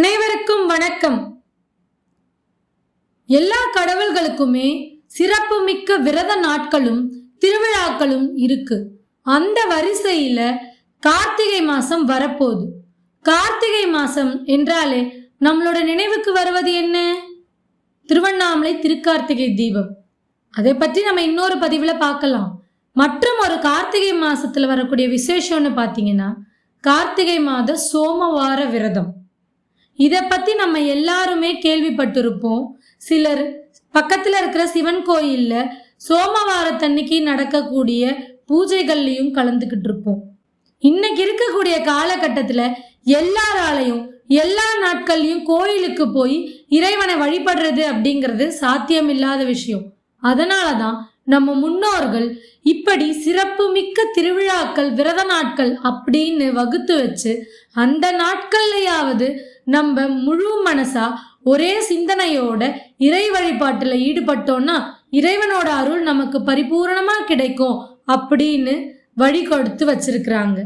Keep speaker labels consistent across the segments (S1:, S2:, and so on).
S1: அனைவருக்கும் வணக்கம் எல்லா கடவுள்களுக்குமே சிறப்பு மிக்க விரத நாட்களும் திருவிழாக்களும் இருக்கு அந்த வரிசையில கார்த்திகை மாசம் வரப்போகுது கார்த்திகை மாசம் என்றாலே நம்மளோட நினைவுக்கு வருவது என்ன திருவண்ணாமலை திருக்கார்த்திகை தீபம் அதை பற்றி நம்ம இன்னொரு பதிவில் பார்க்கலாம் மற்றும் ஒரு கார்த்திகை மாசத்துல வரக்கூடிய விசேஷம்னு பார்த்தீங்கன்னா கார்த்திகை மாத சோமவார விரதம் இதை பற்றி நம்ம எல்லாருமே கேள்விப்பட்டிருப்போம் சிலர் பக்கத்தில் இருக்கிற சிவன் கோயிலில் சோமவாரத்தன்னைக்கு நடக்கக்கூடிய பூஜைகள்லையும் கலந்துக்கிட்டு இருப்போம் இன்னைக்கு இருக்கக்கூடிய காலகட்டத்தில் எல்லாராலையும் எல்லா நாட்கள்லையும் கோயிலுக்கு போய் இறைவனை வழிபடுறது அப்படிங்கிறது சாத்தியமில்லாத விஷயம் அதனால தான் நம்ம முன்னோர்கள் இப்படி சிறப்பு மிக்க திருவிழாக்கள் விரத நாட்கள் அப்படின்னு வகுத்து வச்சு அந்த நாட்கள்லையாவது நம்ம முழு மனசா ஒரே சிந்தனையோட இறை வழிபாட்டுல ஈடுபட்டோம்னா இறைவனோட அருள் நமக்கு பரிபூர்ணமா கிடைக்கும் அப்படின்னு வழி கொடுத்து வச்சிருக்கிறாங்க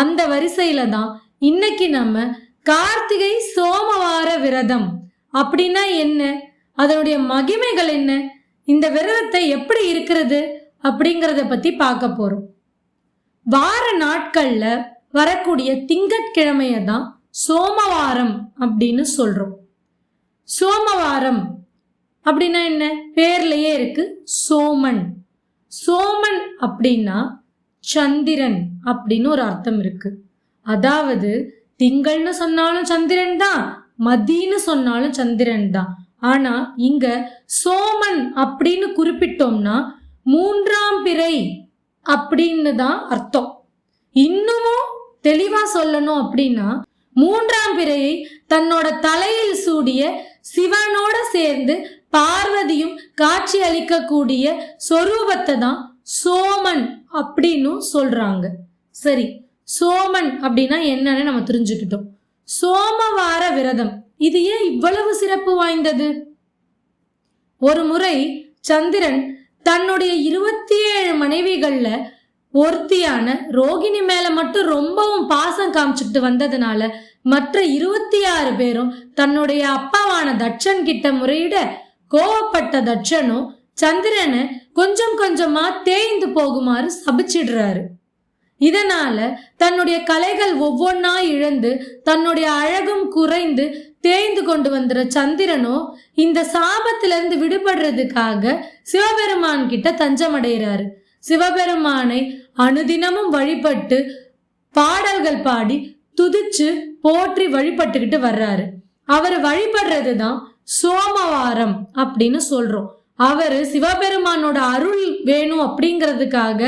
S1: அந்த வரிசையில தான் இன்னைக்கு நம்ம கார்த்திகை சோமவார விரதம் அப்படின்னா என்ன அதனுடைய மகிமைகள் என்ன இந்த விரதத்தை எப்படி இருக்கிறது அப்படிங்கிறத பத்தி பார்க்க போறோம் வார நாட்கள்ல வரக்கூடிய திங்கட்கிழமையை தான் சோமவாரம் அப்படின்னு சொல்கிறோம் சோமவாரம் அப்படின்னா என்ன பேர்லயே இருக்கு சோமன் சோமன் அப்படின்னா சந்திரன் அப்படின்னு ஒரு அர்த்தம் இருக்கு அதாவது திங்கள்னு சொன்னாலும் சந்திரன் தான் மதின்னு சொன்னாலும் சந்திரன் தான் ஆனா இங்க சோமன் அப்படின்னு குறிப்பிட்டோம்னா மூன்றாம் பிறை அப்படின்னு தான் அர்த்தம் இன்னமும் தெளிவா சொல்லணும் அப்படின்னா மூன்றாம் பிறையை தன்னோட தலையில் சூடிய சிவனோட சேர்ந்து பார்வதியும் காட்சி அளிக்கக்கூடிய சொரூபத்தை தான் சோமன் அப்படின்னு சொல்றாங்க சரி சோமன் அப்படின்னா என்னன்னு நம்ம தெரிஞ்சுக்கிட்டோம் சோமவார விரதம் இது ஏன் இவ்வளவு சிறப்பு வாய்ந்தது ஒரு முறை சந்திரன் தன்னுடைய இருபத்தி ஏழு மனைவிகள்ல ஒருத்தியான ரோகிணி மேல மட்டும் ரொம்பவும் பாசம் காமிச்சுட்டு வந்ததுனால மற்ற இருபத்தி ஆறு பேரும் தன்னுடைய அப்பாவான தட்சன் கிட்ட முறையிட கோவப்பட்ட தட்சனும் சந்திரனை கொஞ்சம் கொஞ்சமா தேய்ந்து போகுமாறு சபிச்சிடுறாரு இதனால தன்னுடைய கலைகள் ஒவ்வொன்னா இழந்து தன்னுடைய அழகும் குறைந்து தேய்ந்து கொண்டு வந்துற சந்திரனோ இந்த சாபத்திலிருந்து விடுபடுறதுக்காக சிவபெருமான் கிட்ட தஞ்சமடைகிறாரு சிவபெருமானை அனுதினமும் வழிபட்டு பாடல்கள் பாடி துதிச்சு போற்றி வழிபட்டுக்கிட்டு வர்றாரு அவர் வழிபடுறது தான் சோமவாரம் அப்படின்னு சொல்றோம் அவர் சிவபெருமானோட அருள் வேணும் அப்படிங்கிறதுக்காக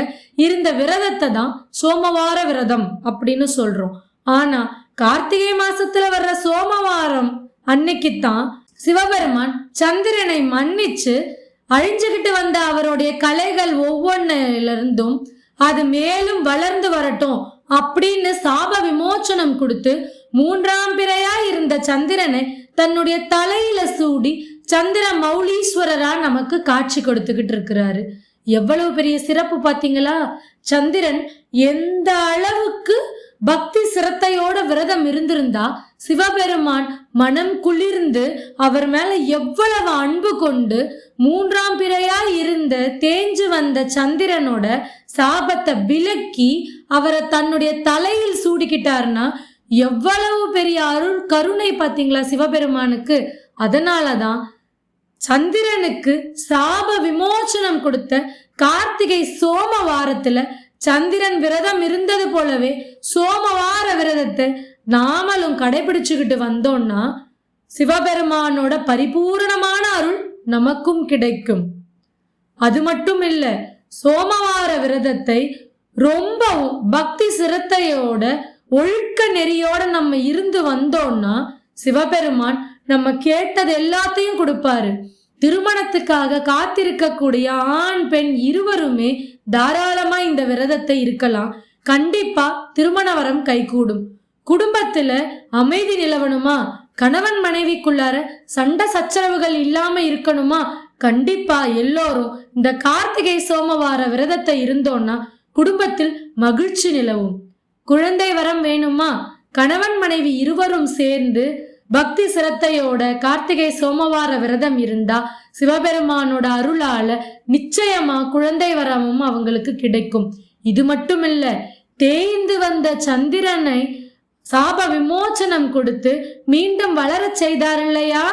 S1: இருந்த விரதத்தை தான் சோமவார விரதம் அப்படின்னு சொல்றோம் ஆனா கார்த்திகை மாசத்துல வர்ற சோமவாரம் அன்னைக்கு தான் சிவபெருமான் சந்திரனை மன்னிச்சு அழிஞ்சுக்கிட்டு வந்த அவருடைய கலைகள் ஒவ்வொன்னிலிருந்தும் அது மேலும் வளர்ந்து வரட்டும் அப்படின்னு சாப விமோச்சனம் கொடுத்து மூன்றாம் பிறையா இருந்த சந்திரனை தன்னுடைய தலையில சூடி சந்திர மௌலீஸ்வரரா நமக்கு காட்சி கொடுத்துக்கிட்டு இருக்கிறாரு எவ்வளவு பெரிய சிறப்பு பாத்தீங்களா சந்திரன் எந்த அளவுக்கு பக்தி சிரத்தையோட விரதம் இருந்திருந்தா சிவபெருமான் மனம் குளிர்ந்து அவர் மேல எவ்வளவு அன்பு கொண்டு மூன்றாம் பிறையா இருந்த தேஞ்சு வந்த சந்திரனோட சாபத்தை விலக்கி அவரை தன்னுடைய தலையில் சூடிக்கிட்டார்னா எவ்வளவு பெரிய அருள் கருணை பார்த்தீங்களா சிவபெருமானுக்கு அதனால தான் சந்திரனுக்கு சாப விமோச்சனம் கொடுத்த கார்த்திகை சோம வாரத்துல சந்திரன் விரதம் இருந்தது போலவே சோமவார விரதத்தை நாமளும் கடைபிடிச்சுக்கிட்டு வந்தோம்னா சிவபெருமானோட பரிபூரணமான அருள் நமக்கும் கிடைக்கும் அது மட்டும் இல்ல சோமவார விரதத்தை ரொம்பவும் பக்தி சிரத்தையோட ஒழுக்க நெறியோட நம்ம இருந்து வந்தோம்னா சிவபெருமான் நம்ம கேட்டது எல்லாத்தையும் கொடுப்பாரு திருமணத்துக்காக காத்திருக்கக்கூடிய ஆண் பெண் இருவருமே தாராளமா இந்த விரதத்தை இருக்கலாம் கண்டிப்பா திருமண வரம் கைகூடும் குடும்பத்துல அமைதி நிலவணுமா கணவன் மனைவிக்குள்ளார சண்டை சச்சரவுகள் இல்லாம இருக்கணுமா கண்டிப்பா எல்லோரும் இந்த கார்த்திகை சோமவார விரதத்தை இருந்தோம்னா குடும்பத்தில் மகிழ்ச்சி நிலவும் குழந்தை வரம் வேணுமா கணவன் மனைவி இருவரும் சேர்ந்து பக்தி சிரத்தையோட கார்த்திகை சோமவார விரதம் இருந்தா சிவபெருமானோட அருளால நிச்சயமா குழந்தை வரமும் அவங்களுக்கு கிடைக்கும் இது மட்டும் தேய்ந்து வந்த சந்திரனை சாப விமோச்சனம் கொடுத்து மீண்டும் வளரச் செய்தார் இல்லையா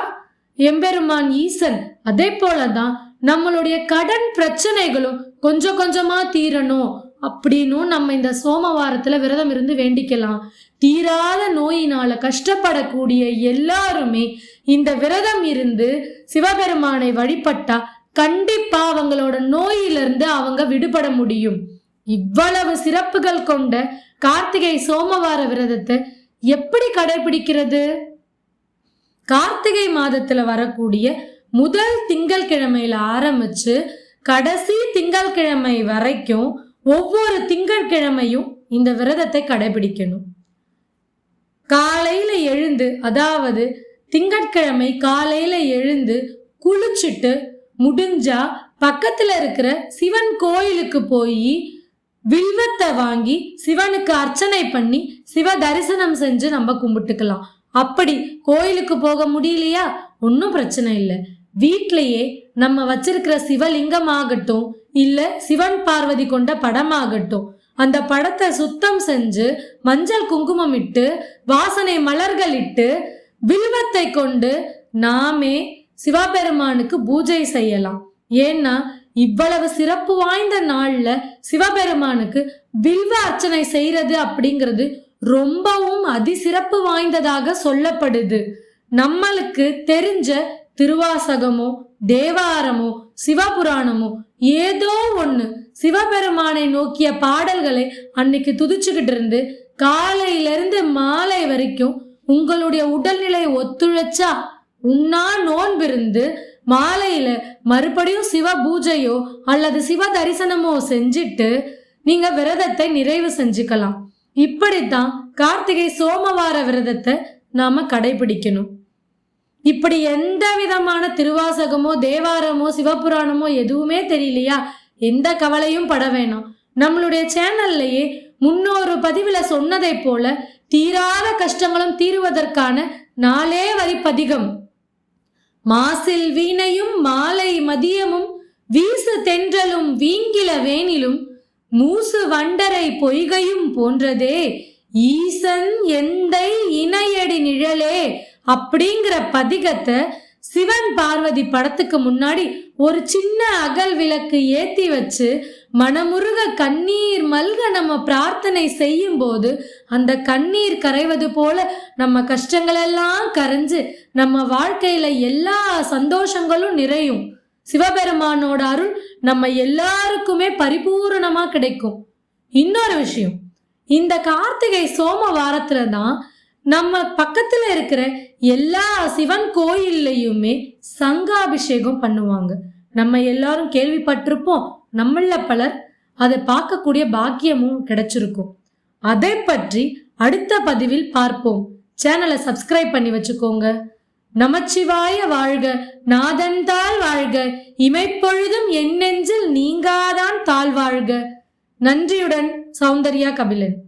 S1: எம்பெருமான் ஈசன் அதே போலதான் நம்மளுடைய கடன் பிரச்சனைகளும் கொஞ்சம் கொஞ்சமா தீரணும் அப்படின்னும் நம்ம இந்த சோமவாரத்துல விரதம் இருந்து வேண்டிக்கலாம் தீராத நோயினால கஷ்டப்படக்கூடிய எல்லாருமே இந்த விரதம் இருந்து சிவபெருமானை வழிபட்டா கண்டிப்பா அவங்களோட நோயிலிருந்து அவங்க விடுபட முடியும் இவ்வளவு சிறப்புகள் கொண்ட கார்த்திகை சோமவார விரதத்தை எப்படி கடைபிடிக்கிறது கார்த்திகை மாதத்துல வரக்கூடிய முதல் திங்கள் கிழமையில ஆரம்பிச்சு கடைசி திங்கள் கிழமை வரைக்கும் ஒவ்வொரு திங்கள் கிழமையும் இந்த விரதத்தை கடைபிடிக்கணும் காலையில எழுந்து அதாவது திங்கட்கிழமை காலையில எழுந்து குளிச்சுட்டு முடிஞ்சா பக்கத்துல இருக்கிற சிவன் கோயிலுக்கு போய் வில்வத்தை வாங்கி சிவனுக்கு அர்ச்சனை பண்ணி சிவ தரிசனம் செஞ்சு நம்ம கும்பிட்டுக்கலாம் அப்படி கோயிலுக்கு போக முடியலையா ஒன்றும் பிரச்சனை இல்லை வீட்டிலேயே நம்ம வச்சிருக்கிற சிவலிங்கம் ஆகட்டும் இல்ல சிவன் பார்வதி கொண்ட படமாகட்டும் அந்த படத்தை சுத்தம் செஞ்சு மஞ்சள் குங்குமம் இட்டு வாசனை மலர்கள் இட்டு வில்வத்தை கொண்டு நாமே சிவபெருமானுக்கு பூஜை செய்யலாம் ஏன்னா இவ்வளவு சிறப்பு வாய்ந்த நாள்ல சிவபெருமானுக்கு வில்வ அர்ச்சனை செய்யறது அப்படிங்கிறது ரொம்பவும் அதிசிறப்பு வாய்ந்ததாக சொல்லப்படுது நம்மளுக்கு தெரிஞ்ச திருவாசகமோ தேவாரமோ சிவபுராணமோ ஏதோ ஒன்று சிவபெருமானை நோக்கிய பாடல்களை அன்னைக்கு துதிச்சுக்கிட்டு இருந்து காலையிலிருந்து மாலை வரைக்கும் உங்களுடைய உடல்நிலை ஒத்துழைச்சா உண்ணா நோன்பிருந்து மாலையில மறுபடியும் சிவ பூஜையோ அல்லது சிவ தரிசனமோ செஞ்சுட்டு நீங்க விரதத்தை நிறைவு செஞ்சுக்கலாம் இப்படித்தான் கார்த்திகை சோமவார விரதத்தை நாம கடைபிடிக்கணும் இப்படி எந்த விதமான திருவாசகமோ தேவாரமோ சிவபுராணமோ எதுவுமே தெரியலையா எந்த கவலையும் பட வேணாம் நம்மளுடைய சேனல்லையே முன்னொரு பதிவுல சொன்னதை போல தீராத கஷ்டங்களும் தீருவதற்கான நாளே வரி பதிகம் மாசில் வீணையும் மாலை மதியமும் வீசு தென்றலும் வீங்கில வேணிலும் மூசு வண்டரை பொய்கையும் போன்றதே ஈசன் எந்தை இணையடி நிழலே அப்படிங்கிற பதிகத்தை சிவன் பார்வதி படத்துக்கு முன்னாடி ஒரு சின்ன அகல் விளக்கு ஏத்தி வச்சு மனமுருக கண்ணீர் மல்க நம்ம பிரார்த்தனை செய்யும் போது அந்த கண்ணீர் கரைவது போல நம்ம கஷ்டங்களெல்லாம் கரைஞ்சு நம்ம வாழ்க்கையில எல்லா சந்தோஷங்களும் நிறையும் சிவபெருமானோட அருள் நம்ம எல்லாருக்குமே பரிபூர்ணமா கிடைக்கும் இன்னொரு விஷயம் இந்த கார்த்திகை சோம வாரத்துல தான் நம்ம பக்கத்துல இருக்கிற எல்லா சிவன் கோயில்லையுமே சங்காபிஷேகம் பண்ணுவாங்க நம்ம எல்லாரும் கேள்விப்பட்டிருப்போம் நம்மள பலர் அதை பார்க்கக்கூடிய பாக்கியமும் கிடைச்சிருக்கும் அதை பற்றி அடுத்த பதிவில் பார்ப்போம் சேனலை சப்ஸ்கிரைப் பண்ணி வச்சுக்கோங்க நமச்சிவாய வாழ்க நாதந்தால் வாழ்க இமைப்பொழுதும் என் நெஞ்சில் நீங்காதான் தாழ் வாழ்க நன்றியுடன் சௌந்தர்யா கபிலன்